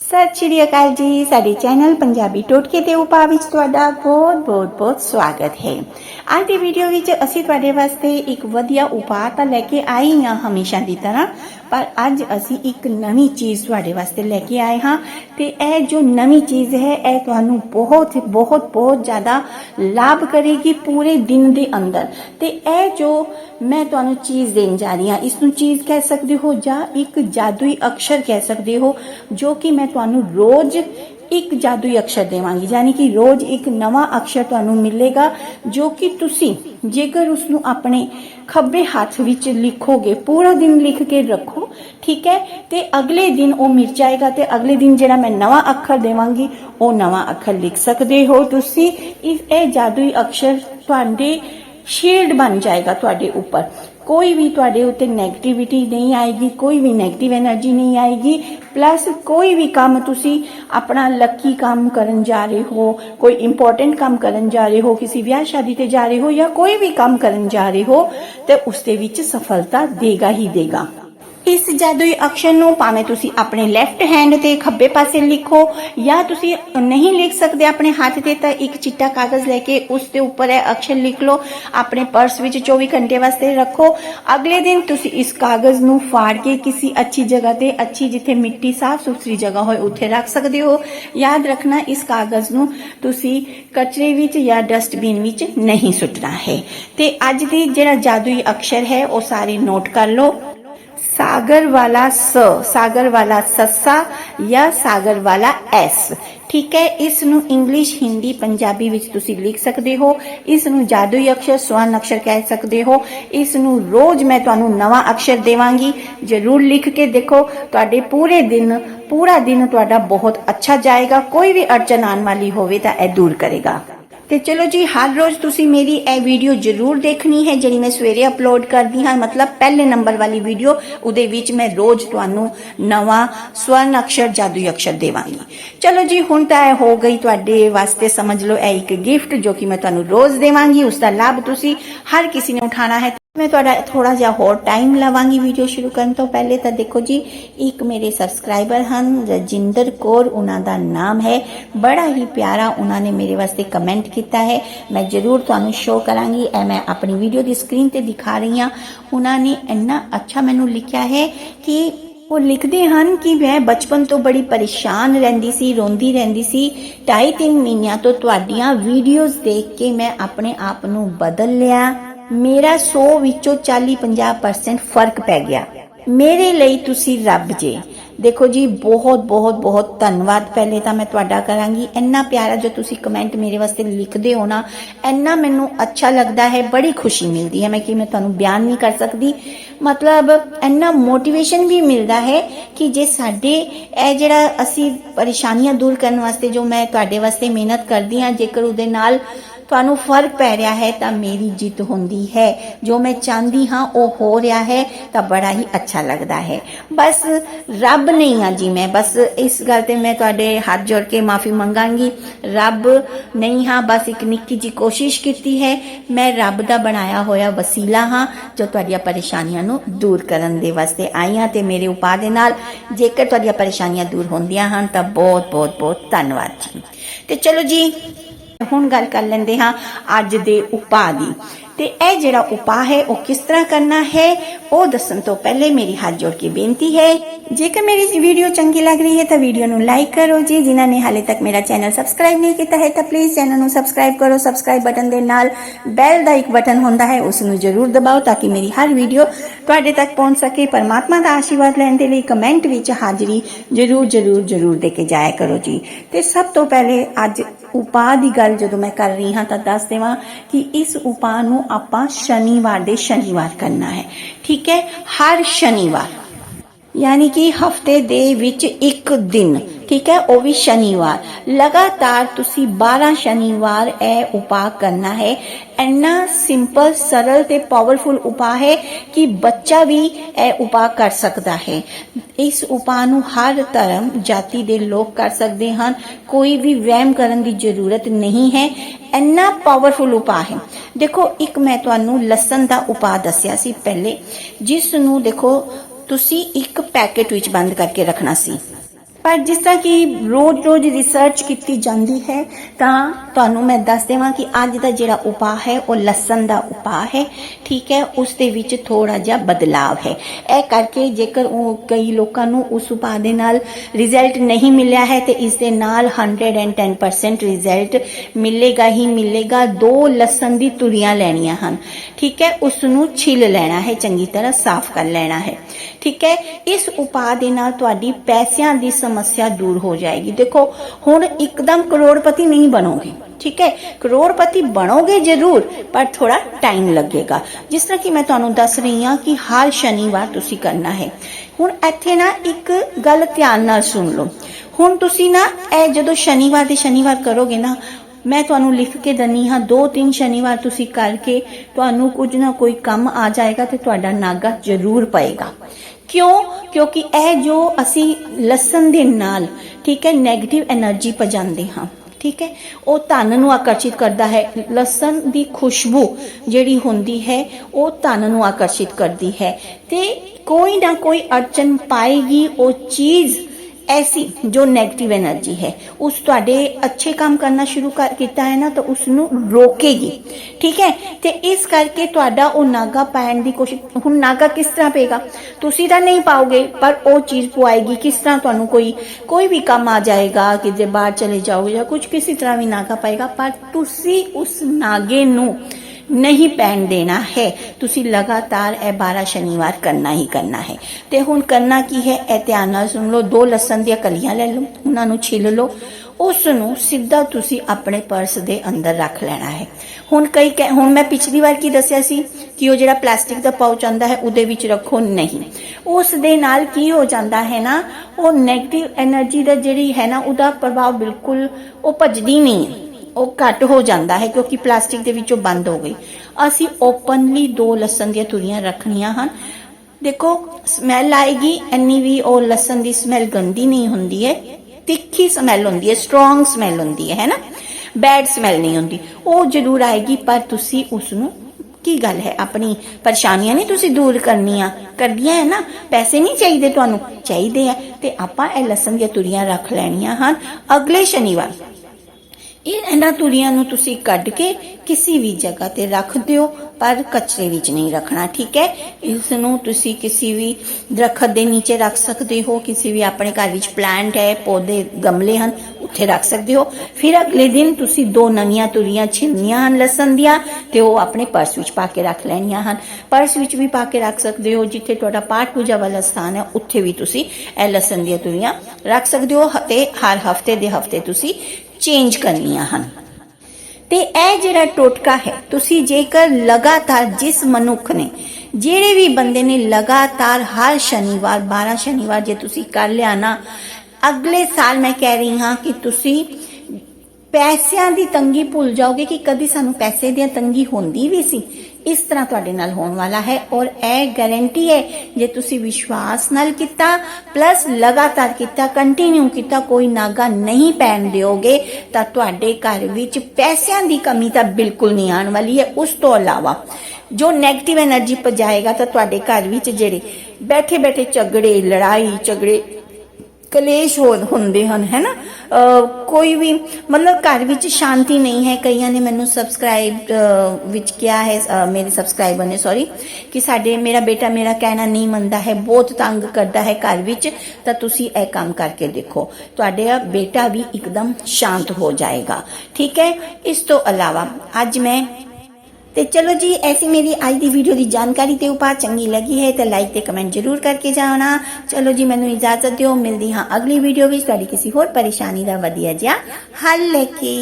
ਸਤਿ ਸ਼੍ਰੀ ਅਕਾਲ ਜੀ, ਸਾਡੇ ਚੈਨਲ ਪੰਜਾਬੀ ਟੋਟਕੇ ਤੇ ਉਪਾਅ ਵਿੱਚ ਤੁਹਾਡਾ ਬਹੁਤ ਬਹੁਤ ਬਹੁਤ ਸਵਾਗਤ ਹੈ। ਅੱਜ ਦੀ ਵੀਡੀਓ ਵਿੱਚ ਅਸੀਂ ਤੁਹਾਡੇ ਵਾਸਤੇ ਇੱਕ ਵਧੀਆ ਉਪਾਅ ਤਾਂ ਲੈ ਕੇ ਆਏ ਹਾਂ ਹਮੇਸ਼ਾ ਦੀ ਤਰ੍ਹਾਂ। ਪਰ ਅੱਜ ਅਸੀਂ ਇੱਕ ਨਵੀਂ ਚੀਜ਼ ਤੁਹਾਡੇ ਵਾਸਤੇ ਲੈ ਕੇ ਆਏ ਹਾਂ ਤੇ ਇਹ ਜੋ ਨਵੀਂ ਚੀਜ਼ ਹੈ, ਇਹ ਤੁਹਾਨੂੰ ਬਹੁਤ ਬਹੁਤ ਬਹੁਤ ਜ਼ਿਆਦਾ ਲਾਭ ਕਰੇਗੀ ਪੂਰੇ ਦਿਨ ਦੇ ਅੰਦਰ। ਤੇ ਇਹ ਜੋ ਮੈਂ ਤੁਹਾਨੂੰ ਚੀਜ਼ ਦੇਣ ਜਾ ਰਹੀ ਹਾਂ ਇਸ ਨੂੰ ਚੀਜ਼ ਕਹਿ ਸਕਦੇ ਹੋ ਜਾਂ ਇੱਕ ਜਾਦੂਈ ਅਕਸ਼ਰ ਕਹਿ ਸਕਦੇ ਹੋ, ਜੋ ਕਿ ਮੈਂ ਤੁਹਾਨੂੰ ਰੋਜ਼ ਇੱਕ ਜਾਦੂਈ ਅਕਸ਼ਰ ਦੇਵਾਂਗੀ। ਯਾਨੀ ਕਿ ਰੋਜ਼ ਇੱਕ ਨਵਾਂ ਅਕਸ਼ਰ ਤੁਹਾਨੂੰ ਮਿਲੇਗਾ, ਜੋ ਕਿ ਤੁਸੀਂ ਜੇਕਰ ਉਸ ਨੂੰ ਆਪਣੇ ਖੱਬੇ ਹੱਥ ਵਿੱਚ ਲਿਖੋਗੇ, ਪੂਰਾ ਦਿਨ ਲਿਖ ਕੇ ਰੱਖੋ, ਠੀਕ ਹੈ? ਤੇ ਅਗਲੇ ਦਿਨ ਉਹ ਮਿਲ ਜਾਏਗਾ ਤੇ ਅਗਲੇ ਦਿਨ ਜਿਹੜਾ ਮੈਂ ਨਵਾਂ ਅੱਖਰ ਦੇਵਾਂਗੀ, ਉਹ ਨਵਾਂ ਅੱਖਰ ਲਿਖ ਸਕਦੇ ਹੋ ਤੁਸੀਂ। ਇਸ ਇਹ ਜਾਦੂਈ ਅਕਸ਼ਰ ਤੁਹਾਡੇ ਸ਼ੀਲਡ ਬਣ ਜਾਏਗਾ ਤੁਹਾਡੇ ਉੱਪਰ। ਕੋਈ ਵੀ ਤੁਹਾਡੇ ਉੱਤੇ ਨੈਗੇਟਿਵਿਟੀ ਨਹੀਂ ਆਏਗੀ, ਕੋਈ ਵੀ ਨੈਗੇਟਿਵ એનર્ਜੀ ਨਹੀਂ ਆਏਗੀ ਪਲੱਸ ਕੋਈ ਵੀ ਕੰਮ ਤੁਸੀਂ ਆਪਣਾ ਲੱਕੀ ਕੰਮ ਕਰਨ ਜਾ ਰਹੇ ਹੋ, ਕੋਈ ਇੰਪੋਰਟੈਂਟ ਕੰਮ ਕਰਨ ਜਾ ਰਹੇ ਹੋ, ਕਿਸੇ ਵਿਆਹ ਸ਼ਾਦੀ ਤੇ ਜਾ ਰਹੇ ਹੋ ਜਾਂ ਕੋਈ ਵੀ ਕੰਮ ਕਰਨ ਜਾ ਰਹੇ ਹੋ, ਤੇ ਉਸ ਦੇ ਵਿੱਚ ਸਫਲਤਾ ਦੇਗਾ ਹੀ ਦੇਗਾ। ਇਸ ਜਾਦੂਈ ਅਕਸ਼ਰ ਨੂੰ ਭਾਵੇਂ ਤੁਸੀਂ ਆਪਣੇ ਲੈਫਟ ਹੈਂਡ ਤੇ ਖੱਬੇ ਪਾਸੇ ਲਿਖੋ ਜਾਂ ਤੁਸੀਂ ਨਹੀਂ ਲਿਖ ਸਕਦੇ ਆਪਣੇ ਹੱਥ ਤੇ, ਤਾਂ ਇੱਕ ਚਿੱਟਾ ਕਾਗਜ਼ ਲੈ ਕੇ ਉਸ ਦੇ ਉੱਪਰ ਇਹ ਅਕਸ਼ਰ ਲਿਖ ਲਓ। ਆਪਣੇ ਪਰਸ ਵਿੱਚ 24 ਘੰਟੇ ਵਾਸਤੇ ਰੱਖੋ। ਅਗਲੇ ਦਿਨ ਤੁਸੀਂ ਇਸ ਕਾਗਜ਼ ਨੂੰ ਫਾੜ ਕੇ ਕਿਸੇ ਅੱਛੀ ਜਗ੍ਹਾ ਤੇ, ਅੱਛੀ ਜਿੱਥੇ ਮਿੱਟੀ ਸਾਫ਼ ਸੁਥਰੀ ਜਗ੍ਹਾ ਹੋਏ, ਉੱਥੇ ਰੱਖ ਸਕਦੇ ਹੋ। ਯਾਦ ਰੱਖਣਾ, ਇਸ ਕਾਗਜ਼ ਨੂੰ ਤੁਸੀਂ ਕਚਰੇ ਵਿੱਚ ਜਾਂ ਡਸਟਬਿਨ ਵਿੱਚ ਨਹੀਂ ਸੁੱਟਣਾ ਹੈ। ਤੇ ਅੱਜ ਦੀ ਜਿਹੜਾ ਜਾਦੂਈ ਅਕਸ਼ਰ ਹੈ, ਉਹ ਸਾਰੇ ਨੋਟ ਕਰ ਲਓ। सागर वाला स सागर वाला सस्सा ਜਾਂ ਸਾਗਰ ਵਾਲਾ ਐਸ ਠੀਕ ਹੈ ਇਸ ਨੂੰ ਇੰਗਲਿਸ਼ ਹਿੰਦੀ ਪੰਜਾਬੀ ਵਿੱਚ ਤੁਸੀਂ ਲਿਖ ਸਕਦੇ ਹੋ ਇਸ ਨੂੰ ਜਾਦੂਈ ਅਕਸ਼ਰ ਸਵਰਨ ਅਕਸ਼ਰ ਕਹਿ ਸਕਦੇ ਹੋ ਇਸ ਨੂੰ ਰੋਜ਼ ਮੈਂ ਤੁਹਾਨੂੰ ਨਵਾਂ ਅਕਸ਼ਰ ਦੇਵਾਂਗੀ ਜਰੂਰ ਲਿਖ ਕੇ ਦੇਖੋ ਤੁਹਾਡੇ ਪੂਰੇ ਦਿਨ ਪੂਰਾ ਦਿਨ ਤੁਹਾਡਾ ਬਹੁਤ ਅੱਛਾ ਜਾਏਗਾ ਕੋਈ ਵੀ ਅੜਚਨ ਆਉਣ ਵਾਲੀ ਹੋਵੇ ਤਾਂ ਇਹ ਦੂਰ ਕਰੇਗਾ ਤੇ ਚਲੋ ਜੀ, ਹਰ ਰੋਜ਼ ਤੁਸੀਂ ਮੇਰੀ ਇਹ ਵੀਡੀਓ ਜ਼ਰੂਰ ਦੇਖਣੀ ਹੈ, ਜਿਹੜੀ ਮੈਂ ਸਵੇਰੇ ਅਪਲੋਡ ਕਰਦੀ ਹਾਂ। ਮਤਲਬ ਪਹਿਲੇ ਨੰਬਰ ਵਾਲੀ ਵੀਡੀਓ ਉਹਦੇ ਵਿੱਚ ਮੈਂ ਰੋਜ਼ ਤੁਹਾਨੂੰ ਨਵਾਂ ਸਵਰਨ ਅਕਸ਼ਰ, ਜਾਦੂਈ ਅਕਸ਼ਰ ਦੇਵਾਂਗੀ। ਚਲੋ ਜੀ, ਹੁਣ ਤਾਂ ਇਹ ਹੋ ਗਈ ਤੁਹਾਡੇ ਵਾਸਤੇ, ਸਮਝ ਲਓ, ਇਹ ਇੱਕ ਗਿਫਟ ਜੋ ਕਿ ਮੈਂ ਤੁਹਾਨੂੰ ਰੋਜ਼ ਦੇਵਾਂਗੀ। ਉਸ ਦਾ ਲਾਭ ਤੁਸੀਂ ਹਰ ਕਿਸੇ ਨੇ ਉਠਾਣਾ ਹੈ। ਮੈਂ ਤੁਹਾਡਾ ਥੋੜਾ ਜਿਹਾ ਹੋਰ ਟਾਈਮ ਲਵਾਂਗੀ ਵੀਡੀਓ ਸ਼ੁਰੂ ਕਰਨ ਤੋਂ ਪਹਿਲੇ, ਤਾਂ ਦੇਖੋ ਜੀ, ਇੱਕ ਮੇਰੇ ਸਬਸਕ੍ਰਾਈਬਰ ਹਨ, ਰਜਿੰਦਰ ਕੌਰ, ਉਹਨਾਂ ਦਾ ਨਾਮ ਹੈ। ਬੜਾ ਹੀ ਪਿਆਰਾ ਉਹਨਾਂ ਨੇ ਮੇਰੇ ਵਾਸਤੇ ਕਮੈਂਟ ਕੀਤਾ ਹੈ। ਮੈਂ ਜ਼ਰੂਰ ਤੁਹਾਨੂੰ ਸ਼ੋਅ ਕਰਾਂਗੀ। ਇਹ ਮੈਂ ਆਪਣੀ ਵੀਡੀਓ ਦੀ ਸਕਰੀਨ ਤੇ ਦਿਖਾ ਰਹੀ ਹਾਂ। ਉਹਨਾਂ ਨੇ ਇੰਨਾ ਅੱਛਾ ਮੈਨੂੰ ਲਿਖਿਆ ਹੈ ਕਿ ਉਹ ਲਿਖਦੇ ਹਨ ਕਿ ਮੈਂ ਬਚਪਨ ਤੋਂ ਬੜੀ ਪਰੇਸ਼ਾਨ ਰਹਿੰਦੀ ਸੀ, ਰੋਂਦੀ ਰਹਿੰਦੀ ਸੀ। ਢਾਈ ਤਿੰਨ ਮਹੀਨਿਆਂ ਤੋਂ ਤੁਹਾਡੀਆਂ ਵੀਡੀਓਜ਼ ਦੇਖ ਕੇ ਮੈਂ ਆਪਣੇ ਆਪ ਨੂੰ ਬਦਲ ਲਿਆ। ਮੇਰਾ 100 ਵਿੱਚੋਂ 40-50% ਫ਼ਰਕ ਪੈ ਗਿਆ। ਮੇਰੇ ਲਈ ਤੁਸੀਂ ਰੱਬ ਜੇ। ਦੇਖੋ ਜੀ, ਬਹੁਤ ਬਹੁਤ ਬਹੁਤ ਧੰਨਵਾਦ। ਪਹਿਲੇ ਤਾਂ ਮੈਂ ਤੁਹਾਡਾ ਕਰਾਂਗੀ। ਇੰਨਾ ਪਿਆਰਾ ਜੋ ਤੁਸੀਂ ਕਮੈਂਟ ਮੇਰੇ ਵਾਸਤੇ ਲਿਖਦੇ ਹੋ ਨਾ, ਇੰਨਾ ਮੈਨੂੰ ਅੱਛਾ ਲੱਗਦਾ ਹੈ, ਬੜੀ ਖੁਸ਼ੀ ਮਿਲਦੀ ਹੈ ਮੈਂ ਕਿ ਮੈਂ ਤੁਹਾਨੂੰ ਬਿਆਨ ਨਹੀਂ ਕਰ ਸਕਦੀ। ਮਤਲਬ ਇੰਨਾ ਮੋਟੀਵੇਸ਼ਨ ਵੀ ਮਿਲਦਾ ਹੈ ਕਿ ਜੇ ਸਾਡੇ ਇਹ ਜਿਹੜਾ ਅਸੀਂ ਪਰੇਸ਼ਾਨੀਆਂ ਦੂਰ ਕਰਨ ਵਾਸਤੇ ਜੋ ਮੈਂ ਤੁਹਾਡੇ ਵਾਸਤੇ ਮਿਹਨਤ ਕਰਦੀ ਹਾਂ, ਜੇਕਰ ਉਹਦੇ ਨਾਲ ਤੁਹਾਨੂੰ ਫ਼ਰਕ ਪੈ ਰਿਹਾ ਹੈ ਤਾਂ ਮੇਰੀ ਜਿੱਤ ਹੁੰਦੀ ਹੈ। ਜੋ ਮੈਂ ਚਾਹੁੰਦੀ ਹਾਂ, ਉਹ ਹੋ ਰਿਹਾ ਹੈ, ਤਾਂ ਬੜਾ ਹੀ ਅੱਛਾ ਲੱਗਦਾ ਹੈ। ਬਸ ਰੱਬ ਨਹੀਂ ਹਾਂ ਜੀ ਮੈਂ। ਬਸ ਇਸ ਗੱਲ ਤੇ ਮੈਂ ਤੁਹਾਡੇ ਹੱਥ ਜੋੜ ਕੇ ਮਾਫੀ ਮੰਗਾਂਗੀ। ਰੱਬ ਨਹੀਂ ਹਾਂ, ਬਸ ਇੱਕ ਨਿੱਕੀ ਜੀ ਕੋਸ਼ਿਸ਼ ਕੀਤੀ ਹੈ। ਮੈਂ ਰੱਬ ਦਾ ਬਣਾਇਆ ਹੋਇਆ ਵਸੀਲਾ ਹਾਂ, ਜੋ ਤੁਹਾਡੀਆਂ ਪਰੇਸ਼ਾਨੀਆਂ ਨੂੰ ਦੂਰ ਕਰਨ ਦੇ ਵਾਸਤੇ ਆਈ ਹਾਂ ਤੇ ਮੇਰੇ ਉਪਾਅ ਦੇ ਨਾਲ ਜੇਕਰ ਤੁਹਾਡੀਆਂ ਪਰੇਸ਼ਾਨੀਆਂ ਦੂਰ ਹੁੰਦੀਆਂ ਹਨ, ਤਾਂ ਬਹੁਤ ਬਹੁਤ ਬਹੁਤ ਧੰਨਵਾਦ ਜੀ। ਤੇ ਚਲੋ ਜੀ ਹੁਣ ਗੱਲ ਕਰ ਲੈਂਦੇ ਹਾਂ ਅੱਜ ਦੇ ਉਪਾਅ ਦੀ। ਤੇ ਇਹ ਜਿਹੜਾ ਉਪਾਅ ਹੈ, ਉਹ ਕਿਸ ਤਰ੍ਹਾਂ ਕਰਨਾ ਹੈ, ਉਹ ਦੱਸਣ ਤੋਂ ਪਹਿਲੇ ਮੇਰੀ ਹੱਥ ਜੋੜ ਕੇ ਬੇਨਤੀ ਹੈ, ਜੇਕਰ ਮੇਰੀ ਵੀਡੀਓ ਚੰਗੀ ਲੱਗ ਰਹੀ ਹੈ, ਤਾਂ ਵੀਡੀਓ ਨੂੰ ਲਾਈਕ ਕਰੋ ਜੀ। ਜਿਨ੍ਹਾਂ ਨੇ ਹਾਲੇ ਤੱਕ ਮੇਰਾ ਚੈਨਲ ਸਬਸਕ੍ਰਾਈਬ ਨਹੀਂ ਕੀਤਾ ਹੈ, ਤਾਂ ਪਲੀਜ਼ ਚੈਨਲ ਨੂੰ ਸਬਸਕ੍ਰਾਈਬ ਕਰੋ। ਸਬਸਕ੍ਰਾਈਬ ਬਟਨ ਦੇ ਨਾਲ ਬੈਲ ਦਾ ਇੱਕ ਬਟਨ ਹੁੰਦਾ ਹੈ, ਉਸ ਨੂੰ ਜ਼ਰੂਰ ਦਬਾਓ ਤਾਂ ਕਿ ਮੇਰੀ ਹਰ ਵੀਡੀਓ ਤੁਹਾਡੇ ਤੱਕ ਪਹੁੰਚ ਸਕੇ। ਪਰਮਾਤਮਾ ਦਾ ਆਸ਼ੀਰਵਾਦ ਲੈਣ ਦੇ ਲਈ ਕਮੈਂਟ ਵਿੱਚ ਹਾਜ਼ਰੀ ਜ਼ਰੂਰ ਜ਼ਰੂਰ ਜ਼ਰੂਰ ਦੇ ਕੇ ਜਾਇਆ ਕਰੋ ਜੀ। ਤੇ ਸਭ ਤੋਂ ਪਹਿਲੇ ਅੱਜ ਉਪਾਅ ਦੀ ਗੱਲ ਜਦੋਂ ਮੈਂ ਕਰ ਰਹੀ ਹਾਂ, ਤਾਂ ਦੱਸ ਦੇਵਾਂ ਕਿ ਇਸ ਉਪਾਅ ਨੂੰ ਆਪਾਂ ਸ਼ਨੀਵਾਰ ਦੇ ਸ਼ਨੀਵਾਰ ਕਰਨਾ ਹੈ। ਠੀਕ ਹੈ? ਹਰ ਸ਼ਨੀਵਾਰ। ਯਾਨੀ ਕਿ ਹਫ਼ਤੇ ਦੇ ਵਿੱਚ ਇੱਕ ਦਿਨ, ਠੀਕ ਹੈ, ਉਹ ਵੀ ਸ਼ਨੀਵਾਰ। ਲਗਾਤਾਰ ਤੁਸੀਂ 12 ਸ਼ਨੀਵਾਰ ਇਹ ਉਪਾਅ ਕਰਨਾ ਹੈ। ਇੰਨਾ ਸਿੰਪਲ ਸਰਲ ਤੇ ਪਾਵਰਫੁਲ ਉਪਾਅ ਹੈ ਕਿ ਬੱਚਾ ਵੀ ਇਹ ਉਪਾਅ ਕਰ ਸਕਦਾ ਹੈ। ਇਸ ਉਪਾਅ ਨੂੰ ਹਰ ਧਰਮ, ਜਾਤੀ ਦੇ ਲੋਕ ਕਰ ਸਕਦੇ ਹਨ। ਕੋਈ ਵੀ ਵਹਿਮ ਕਰਨ ਦੀ ਜ਼ਰੂਰਤ ਨਹੀਂ ਹੈ। ਇੰਨਾ ਪਾਵਰਫੁਲ ਉਪਾਅ ਹੈ। ਦੇਖੋ, ਇੱਕ ਮੈਂ ਤੁਹਾਨੂੰ ਲਸਣ ਦਾ ਉਪਾਅ ਦੱਸਿਆ ਸੀ ਪਹਿਲੇ। ਜਿਸ ਨੂੰ ਦੇਖੋ ਤੁਸੀਂ ਇੱਕ ਪੈਕੇਟ ਵਿੱਚ ਬੰਦ ਕਰਕੇ ਰੱਖਣਾ ਸੀ। ਪਰ ਜਿਸ ਤਰ੍ਹਾਂ ਕਿ ਰੋਜ਼-ਰੋਜ਼ ਰਿਸਰਚ ਕੀਤੀ ਜਾਂਦੀ ਹੈ, ਤਾਂ ਤੁਹਾਨੂੰ ਮੈਂ ਦੱਸ ਦੇਵਾਂ ਕਿ ਅੱਜ ਦਾ ਜਿਹੜਾ ਉਪਾਅ ਹੈ, ਉਹ ਲਸਣ ਦਾ ਉਪਾਅ ਹੈ, ਠੀਕ ਹੈ, ਉਸ ਦੇ ਵਿੱਚ ਥੋੜਾ ਜਿਹਾ ਬਦਲਾਵ ਹੈ। ਇਹ ਕਰਕੇ ਜੇਕਰ ਉਹ ਕਈ ਲੋਕਾਂ ਨੂੰ ਉਸ ਉਪਾਅ ਦੇ ਨਾਲ ਰਿਜ਼ਲਟ ਨਹੀਂ ਮਿਲਿਆ ਹੈ, ਤੇ ਇਸ ਦੇ ਨਾਲ 110% ਰਿਜ਼ਲਟ ਮਿਲੇਗਾ ਹੀ ਮਿਲੇਗਾ। ਦੋ ਲਸਣ ਦੀ ਤੁਰੀਆਂ ਲੈਣੀਆਂ ਹਨ, ਠੀਕ ਹੈ, ਉਸ ਨੂੰ ਛਿੱਲ ਲੈਣਾ ਹੈ, ਚੰਗੀ ਤਰ੍ਹਾਂ ਸਾਫ਼ ਕਰ ਲੈਣਾ ਹੈ, ਠੀਕ ਹੈ। ਇਸ ਉਪਾਅ ਦੇ ਨਾਲ ਤੁਹਾਡੀ ਪੈਸਿਆਂ ਦੀ ਸਮ ਸਮੱਸਿਆ ਦੂਰ ਹੋ ਜਾਏਗੀ। ਦੇਖੋ, ਹੁਣ ਇੱਕਦਮ ਕਰੋੜਪਤੀ ਨਹੀਂ ਬਣੋਗੇ, ਠੀਕ ਹੈ? ਕਰੋੜਪਤੀ ਬਣੋਗੇ ਜ਼ਰੂਰ, ਪਰ ਥੋੜਾ ਟਾਈਮ ਲੱਗੇਗਾ। ਜਿਸ ਤਰ੍ਹਾਂ ਕਿ ਮੈਂ ਤੁਹਾਨੂੰ ਦੱਸ ਰਹੀ ਹਾਂ ਕਿ ਹਰ ਸ਼ਨੀਵਾਰ ਤੁਸੀਂ ਕਰਨਾ ਹੈ। ਹੁਣ ਇੱਥੇ ਨਾ ਇੱਕ ਗੱਲ ਧਿਆਨ ਨਾਲ ਸੁਣ ਲਓ। ਹੁਣ ਤੁਸੀਂ ਨਾ, ਇਹ ਜਦੋਂ ਸ਼ਨੀਵਾਰ ਦੇ ਸ਼ਨੀਵਾਰ ਕਰੋਗੇ ਨਾ, ਮੈਂ ਤੁਹਾਨੂੰ ਲਿਖ ਕੇ ਦਨੀ ਹਾਂ, ਦੋ ਤਿੰਨ ਸ਼ਨੀਵਾਰ ਤੁਸੀਂ ਕਰਕੇ ਤੁਹਾਨੂੰ ਕੁਝ ਨਾ ਕੋਈ ਕੰਮ ਆ ਜਾਏਗਾ ਤੇ ਤੁਹਾਡਾ ਨਾਗਾ ਜ਼ਰੂਰ ਪਏਗਾ। ਕਿਉਂ? ਕਿਉਂਕਿ ਇਹ ਜੋ ਅਸੀਂ ਲਸਣ ਦੇ ਨਾਲ, ਠੀਕ ਹੈ 네ਗੇਟਿਵ એનર્ਜੀ ਪਜਾਉਂਦੇ ਹਾਂ, ਠੀਕ ਹੈ, ਉਹ ਧਨ ਨੂੰ ਆਕਰਸ਼ਿਤ ਕਰਦਾ ਹੈ। ਲਸਣ ਦੀ ਖੁਸ਼ਬੂ ਜਿਹੜੀ ਹੁੰਦੀ ਹੈ, ਉਹ ਧਨ ਨੂੰ ਆਕਰਸ਼ਿਤ ਕਰਦੀ ਹੈ। ਤੇ ਕੋਈ ਨਾ ਕੋਈ ਅੜਚਨ ਪਾਏਗੀ, ਉਹ ਚੀਜ਼ ਐਸੀ ਜੋ ਨੈਗੇਟਿਵ એનર્ਜੀ ਹੈ, ਉਸ ਤੁਹਾਡੇ ਅੱਛੇ ਕੰਮ ਕਰਨਾ ਸ਼ੁਰੂ ਕਰ ਕੀਤਾ ਹੈ ਨਾ, ਤਾਂ ਉਸ ਨੂੰ ਰੋਕੇਗੀ। ਠੀਕ ਹੈ? ਤੇ ਇਸ ਕਰਕੇ ਤੁਹਾਡਾ ਉਹ ਨਾਗਾ ਪਾਣ ਦੀ ਕੋਸ਼ਿਸ਼, ਹੁਣ ਨਾਗਾ ਕਿਸ ਤਰ੍ਹਾਂ ਪਏਗਾ? ਤੁਸੀਂ ਤਾਂ ਨਹੀਂ ਪਾਓਗੇ, ਪਰ ਉਹ ਚੀਜ਼ ਪਵਾਏਗੀ, ਕਿਸ ਤਰ੍ਹਾਂ ਤੁਹਾਨੂੰ ਕੋਈ ਕੋਈ ਵੀ ਕੰਮ ਆ ਜਾਏਗਾ ਕਿ ਜੇ ਬਾਹਰ ਚਲੇ ਜਾਓਗੇ ਜਾਂ ਕੁਝ ਕਿਸੇ ਤਰ੍ਹਾਂ ਵੀ ਨਾਗਾ ਪਾਏਗਾ, ਪਰ ਤੁਸੀਂ ਉਸ ਨਾਗੇ ਨੂੰ ਨਹੀਂ ਪਹਿਨ ਦੇਣਾ ਹੈ। ਤੁਸੀਂ ਲਗਾਤਾਰ ਇਹ 12 ਸ਼ਨੀਵਾਰ ਕਰਨਾ ਹੀ ਕਰਨਾ ਹੈ। ਤੇ ਹੁਣ ਕਰਨਾ ਕੀ ਹੈ? ਇਹ ਧਿਆਨ ਨਾਲ ਸੁਣ ਲਓ। ਦੋ ਲਸਣ ਦੀਆਂ ਕਲੀਆਂ ਲੈ ਲਓ, ਉਹਨਾਂ ਨੂੰ ਛਿੱਲ ਲਓ। ਉਸ ਨੂੰ ਸਿੱਧਾ ਤੁਸੀਂ ਆਪਣੇ ਪਰਸ ਦੇ ਅੰਦਰ ਰੱਖ ਲੈਣਾ ਹੈ। ਹੁਣ ਕਈ ਹੁਣ ਮੈਂ ਪਿਛਲੀ ਵਾਰ ਕੀ ਦੱਸਿਆ ਸੀ? ਕਿ ਉਹ ਜਿਹੜਾ ਪਲਾਸਟਿਕ ਦਾ ਪਾਉਚ ਆਂਦਾ ਹੈ, ਉਹਦੇ ਵਿੱਚ ਰੱਖੋ ਨਹੀਂ। ਉਸ ਦੇ ਨਾਲ ਕੀ ਹੋ ਜਾਂਦਾ ਹੈ ਨਾ, ਉਹ 네ਗੇਟਿਵ એનર્ਜੀ ਦਾ ਜਿਹੜੀ ਹੈ ਨਾ, ਉਹਦਾ ਪ੍ਰਭਾਵ ਬਿਲਕੁਲ ਉਹ ਭੱਜਦੀ ਨਹੀਂ ਉਹ ਘੱਟ ਹੋ ਜਾਂਦਾ ਹੈ ਕਿਉਂਕਿ ਪਲਾਸਟਿਕ ਦੇ ਵਿੱਚੋਂ ਬੰਦ ਹੋ ਗਈ। ਅਸੀਂ ਓਪਨਲੀ ਦੋ ਲਸਣ ਦੀਆਂ ਤੁਰੀਆਂ ਰੱਖਣੀਆਂ ਹਨ। ਦੇਖੋ ਸਮੈਲ ਆਏਗੀ, ਇੰਨੀ ਵੀ ਉਹ ਲਸਣ ਦੀ ਸਮੈਲ ਗੰਦੀ ਨਹੀਂ ਹੁੰਦੀ ਹੈ। ਤਿੱਖੀ ਸਮੈਲ ਹੁੰਦੀ ਹੈ ਸਟਰੋਂਗ ਸਮੈਲ ਹੁੰਦੀ ਹੈ ਹੈ ਨਾ? ਬੈਡ ਸਮੈਲ ਨਹੀਂ ਹੁੰਦੀ। ਉਹ ਜ਼ਰੂਰ ਆਏਗੀ, ਪਰ ਤੁਸੀਂ ਉਸ ਨੂੰ ਕੀ ਗੱਲ ਹੈ? ਆਪਣੀ ਪਰੇਸ਼ਾਨੀਆਂ ਨਹੀਂ ਤੁਸੀਂ ਦੂਰ ਕਰਨੀਆਂ। ਕਰਦੀਆਂ ਹੈ ਨਾ? ਪੈਸੇ ਨਹੀਂ ਚਾਹੀਦੇ ਤੁਹਾਨੂੰ। ਚਾਹੀਦੇ ਆ ਤੇ ਆਪਾਂ ਇਹ ਲਸਣ ਦੀਆਂ ਤੁਰੀਆਂ ਰੱਖ ਲੈਣੀਆਂ ਹਨ। ਅਗਲੇ ਸ਼ਨੀਵਾਰ ਇਹ ਇਹਨਾਂ ਤੁਰੀਆਂ ਨੂੰ ਤੁਸੀਂ ਕੱਢ ਕੇ ਕਿਸੇ ਵੀ ਜਗ੍ਹਾ ਤੇ ਰੱਖ ਦਿਓ, ਪਰ ਕਚਰੇ ਵਿੱਚ ਨਹੀਂ ਰੱਖਣਾ, ਠੀਕ ਹੈ? ਇਸ ਨੂੰ ਤੁਸੀਂ ਕਿਸੇ ਵੀ ਦਰਖਤ ਦੇ ਨੀਚੇ ਰੱਖ ਸਕਦੇ ਹੋ, ਕਿਸੇ ਵੀ ਆਪਣੇ ਘਰ ਵਿੱਚ ਪਲਾਂਟ ਹੈ, ਪੌਦੇ, ਗਮਲੇ ਹਨ, ਉੱਥੇ ਰੱਖ ਸਕਦੇ ਹੋ। ਫਿਰ ਅਗਲੇ ਦਿਨ ਤੁਸੀਂ ਦੋ ਨਵੀਆਂ ਤੁਰੀਆਂ ਛਿਲਨੀਆਂ ਹਨ ਲਸਣ ਦੀਆਂ, ਤੇ ਉਹ ਆਪਣੇ ਪਰਸ ਵਿੱਚ ਪਾ ਕੇ ਰੱਖ ਲੈਣੀਆਂ ਹਨ। ਪਰਸ ਵਿੱਚ ਵੀ ਪਾ ਕੇ ਰੱਖ ਸਕਦੇ ਹੋ, ਜਿੱਥੇ ਤੁਹਾਡਾ ਪਾਠ ਪੂਜਾ ਵਾਲਾ ਸਥਾਨ ਹੈ, ਉੱਥੇ ਵੀ ਤੁਸੀਂ ਇਹ ਲਸਣ ਦੀਆਂ ਤੁਰੀਆਂ ਰੱਖ ਸਕਦੇ ਹੋ ਤੇ ਹਰ ਹਫ਼ਤੇ ਦੇ ਹਫ਼ਤੇ ਤੁਸੀਂ ਚੇਂਜ ਕਰਨੀਆਂ ਹਨ। ਤੇ ਇਹ ਜਿਹੜਾ ਟੋਟਕਾ ਹੈ, ਤੁਸੀਂ ਜੇਕਰ ਲਗਾਤਾਰ ਜਿਸ ਮਨੁੱਖ ਨੇ, ਜਿਹੜੇ ਵੀ ਬੰਦੇ ਨੇ ਲਗਾਤਾਰ ਹਰ ਸ਼ਨੀਵਾਰ 12 ਸ਼ਨੀਵਾਰ ਜੇ ਤੁਸੀਂ ਕਰ ਲਿਆ ਨਾ, ਅਗਲੇ ਸਾਲ ਮੈਂ ਕਹਿ ਰਹੀ ਹਾਂ ਕਿ ਤੁਸੀਂ ਪੈਸਿਆਂ ਦੀ ਤੰਗੀ ਭੁੱਲ ਜਾਓਗੇ ਕਿ ਕਦੀ ਸਾਨੂੰ ਪੈਸੇ ਦੀ ਤੰਗੀ ਹੁੰਦੀ ਵੀ ਸੀ। ਇਸ ਤਰ੍ਹਾਂ ਤੁਹਾਡੇ ਨਾਲ ਹੋਣ ਵਾਲਾ ਹੈ ਔਰ ਇਹ ਗਾਰੰਟੀ ਹੈ, ਜੇ ਤੁਸੀਂ ਵਿਸ਼ਵਾਸ ਨਾਲ ਕੀਤਾ ਪਲੱਸ ਲਗਾਤਾਰ ਕੀਤਾ ਕੰਟੀਨਿਊ ਕੀਤਾ, ਕੋਈ ਨਾਗਾ ਨਹੀਂ ਪੈਣ ਦਿਓਗੇ, ਤਾਂ ਤੁਹਾਡੇ ਘਰ ਵਿੱਚ ਪੈਸਿਆਂ ਦੀ ਕਮੀ ਤਾਂ ਬਿਲਕੁਲ ਨਹੀਂ ਆਉਣ ਵਾਲੀ ਹੈ। ਉਸ ਤੋਂ ਇਲਾਵਾ, ਜੋ ਨੈਗੇਟਿਵ એનર્ਜੀ ਪਜਾਏਗਾ ਤਾਂ ਤੁਹਾਡੇ ਘਰ ਵਿੱਚ ਜਿਹੜੇ ਬੈਠੇ ਬੈਠੇ ਝਗੜੇ, ਲੜਾਈ, ਝਗੜੇ ਕਲੇਸ਼ ਹੁੰਦੇ ਹਨ ਹੈ ਕੋਈ ਵੀ, ਮਤਲਬ ਘਰ ਵਿੱਚ ਸ਼ਾਂਤੀ ਨਹੀਂ ਹੈ। ਕਈਆਂ ਨੇ ਮੈਨੂੰ ਸਬਸਕ੍ਰਾਈਬ ਵਿੱਚ ਕਿਹਾ ਹੈ ਮੇਰੇ ਸਬਸਕ੍ਰਾਈਬਰ ਨੇ ਸੌਰੀ ਕਿ ਸਾਡੇ, ਮੇਰਾ ਬੇਟਾ ਮੇਰਾ ਕਹਿਣਾ ਨਹੀਂ ਮੰਨਦਾ ਹੈ, ਬਹੁਤ ਤੰਗ ਕਰਦਾ ਹੈ ਘਰ ਵਿੱਚ, ਤਾਂ ਤੁਸੀਂ ਇਹ ਕੰਮ ਕਰਕੇ ਦੇਖੋ। ਤੁਹਾਡਾ ਬੇਟਾ ਵੀ ਇੱਕਦਮ ਸ਼ਾਂਤ ਹੋ ਜਾਏਗਾ। ਠੀਕ ਹੈ? ਇਸ ਤੋਂ ਇਲਾਵਾ ਅੱਜ ਮੈਂ ਤੇ ਚਲੋ ਜੀ, ਐਸੀ ਮੇਰੀ ਅੱਜ ਦੀ ਵੀਡੀਓ ਦੀ ਜਾਣਕਾਰੀ ਤੇ ਉਪਾਅ ਚੰਗੀ ਲੱਗੀ ਹੈ ਤਾਂ ਲਾਈਕ ਤੇ ਕਮੈਂਟ ਜ਼ਰੂਰ ਕਰਕੇ ਜਾਣਾ। ਚਲੋ ਜੀ, ਮੈਨੂੰ ਇਜਾਜ਼ਤ ਦਿਓ। ਮਿਲਦੀ ਹਾਂ ਅਗਲੀ ਵੀਡੀਓ ਵਿੱਚ। ਤੁਹਾਡੀ ਕਿਸੇ ਹੋਰ ਪਰੇਸ਼ਾਨੀ ਦਾ ਵਧੀਆ ਜਿਹਾ ਹੱਲ ਲੈ ਕੇ।